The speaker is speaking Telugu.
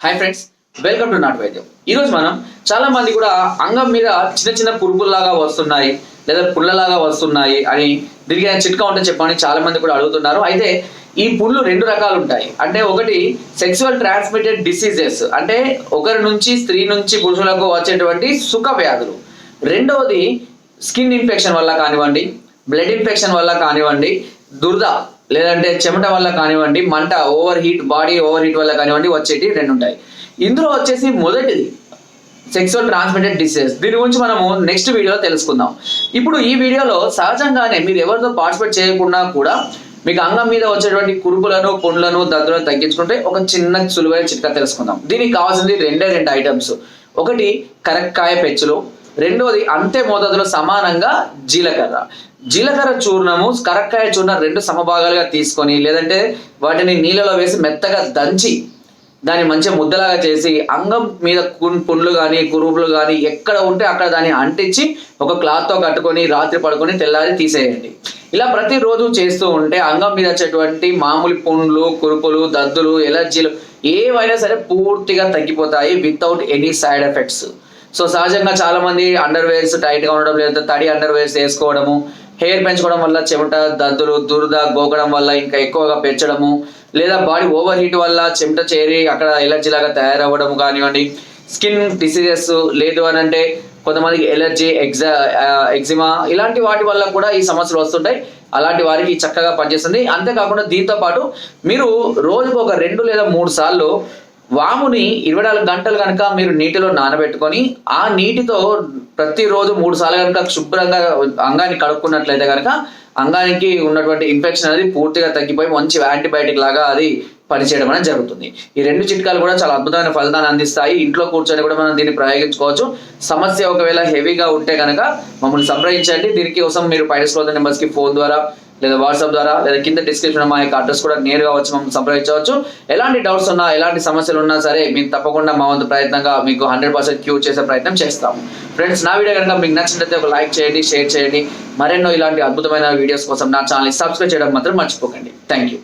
హాయ్ ఫ్రెండ్స్ వెల్కమ్ టు నాటు వైద్యం ఈరోజు మనం చాలా మంది కూడా అంగం మీద చిన్న చిన్న పురుగుల్లాగా వస్తున్నాయి లేదా పుల్లలాగా వస్తున్నాయి అని దీనికి చిట్కా ఉంటే చెప్పని చాలా మంది కూడా అడుగుతున్నారు. అయితే ఈ పుళ్ళు రెండు రకాలు ఉంటాయి. అంటే ఒకటి సెక్సువల్ ట్రాన్స్మిటెడ్ డిసీజెస్ అంటే ఒకరి నుంచి స్త్రీ నుంచి పురుషులకు వచ్చేటువంటి సుఖ వ్యాధులు. రెండవది స్కిన్ ఇన్ఫెక్షన్ వల్ల కానివ్వండి బ్లడ్ ఇన్ఫెక్షన్ వల్ల కానివ్వండి దుర్ద. లేదంటే చెమట వల్ల కానివ్వండి మంట over heat body over heat వల్ల కానివ్వండి వచ్చేటి రెండు ఉంటాయి ఇందులో వచ్చేసి మొదటిది సెక్సువల్ ట్రాన్స్మిటెడ్ డిసీజెస్ దీని గురించి మనము నెక్స్ట్ వీడియోలో తెలుసుకుందాం. ఇప్పుడు ఈ వీడియోలో సహజంగానే మీరు ఎవరితో పార్టిసిపేట్ చేయకుండా కూడా మీకు అంగం మీద వచ్చేటువంటి కురుపులను పుండ్లను దద్దులను తగ్గించుకుంటే ఒక చిన్న సులువైన చిట్కా తెలుసుకుందాం. దీనికి కావాల్సింది రెండే రెండు ఐటమ్స్ ఒకటి కరక్కాయ పెచ్చులు రెండోది అంతే మోతాదులో సమానంగా జీలకర్ర. జీలకర్ర చూర్ణము కరక్కాయ చూర్ణం రెండు సమభాగాలుగా తీసుకొని లేదంటే వాటిని నీళ్ళలో వేసి మెత్తగా దంచి దాన్ని మంచిగా ముద్దలాగా చేసి అంగం మీద పుండ్లు కానీ కురుపులు కానీ ఎక్కడ ఉంటే అక్కడ దాన్ని అంటించి ఒక క్లాత్తో కట్టుకొని రాత్రి పడుకొని తెల్లారి తీసేయండి. ఇలా ప్రతిరోజు చేస్తూ ఉంటే అంగం మీద వచ్చేటువంటి మామూలు పుండ్లు కురుపులు దద్దులు ఎలర్జీలు ఏవైనా సరే పూర్తిగా తగ్గిపోతాయి without any side effects. So సహజంగా చాలా మంది అండర్ వేర్స్ టైట్గా ఉండడం లేదా తడి అండర్ వేర్స్ వేసుకోవడము హెయిర్ పెంచుకోవడం వల్ల చెమట దద్దులు దురద గోకడం వల్ల ఇంకా ఎక్కువగా పెంచడము లేదా బాడీ ఓవర్ హీట్ వల్ల చెమట చేరి అక్కడ ఎలర్జీ లాగా తయారవ్వడం కానివ్వండి స్కిన్ డిసీజెస్ లేదు అని అంటే కొంతమందికి ఎలర్జీ ఎగ్జా ఎగ్జిమా ఇలాంటి వాటి వల్ల కూడా ఈ సమస్యలు వస్తుంటాయి. అలాంటి వారికి చక్కగా పనిచేస్తుంది. అంతేకాకుండా దీంతో పాటు మీరు రోజుకు ఒక రెండు లేదా మూడు సార్లు వాముని ఇరవై నాలుగు గంటలు కనుక మీరు నీటిలో నానబెట్టుకొని ఆ నీటితో ప్రతిరోజు మూడు సార్లు కనుక శుభ్రంగా అంగాన్ని కడుక్కున్నట్లయితే కనుక అంగానికి ఉన్నటువంటి ఇన్ఫెక్షన్ అనేది పూర్తిగా తగ్గిపోయి మంచి యాంటీబయాటిక్ లాగా అది పనిచేయడం అనేది జరుగుతుంది. ఈ రెండు చిట్కాలు కూడా చాలా అద్భుతమైన ఫలితాన్ని అందిస్తాయి. ఇంట్లో కూర్చొని కూడా మనం దీన్ని ప్రయోగించుకోవచ్చు. సమస్య ఒకవేళ హెవీగా ఉంటే కనుక మమ్మల్ని సంప్రదించండి. దీనికి కోసం మీరు పైన స్క్రోల్ నెంబర్స్కి ఫోన్ ద్వారా లేదా వాట్సాప్ ద్వారా లేదా కింద డిస్క్రిప్షన్ మా యొక్క అడ్రస్ కూడా నేరుగా వచ్చి మమ్మల్ని సంప్రదించవచ్చు. ఎలాంటి డౌట్స్ ఉన్నా ఎలాంటి సమస్యలు ఉన్నా సరే మీకు తప్పకుండా మా వంతు ప్రయత్నంగా మీకు హండ్రెడ్ పర్సెంట్ క్యూర్ చేసే ప్రయత్నం చేస్తాము. ఫ్రెండ్స్ నా వీడియో కనుక మీకు నచ్చినట్లయితే ఒక లైక్ చేయండి షేర్ చేయండి. మరెన్నో ఇలాంటి అద్భుతమైన వీడియోస్ కోసం నా ఛానల్ సబ్స్క్రైబ్ చేయడం మాత్రం మర్చిపోకండి. Thank you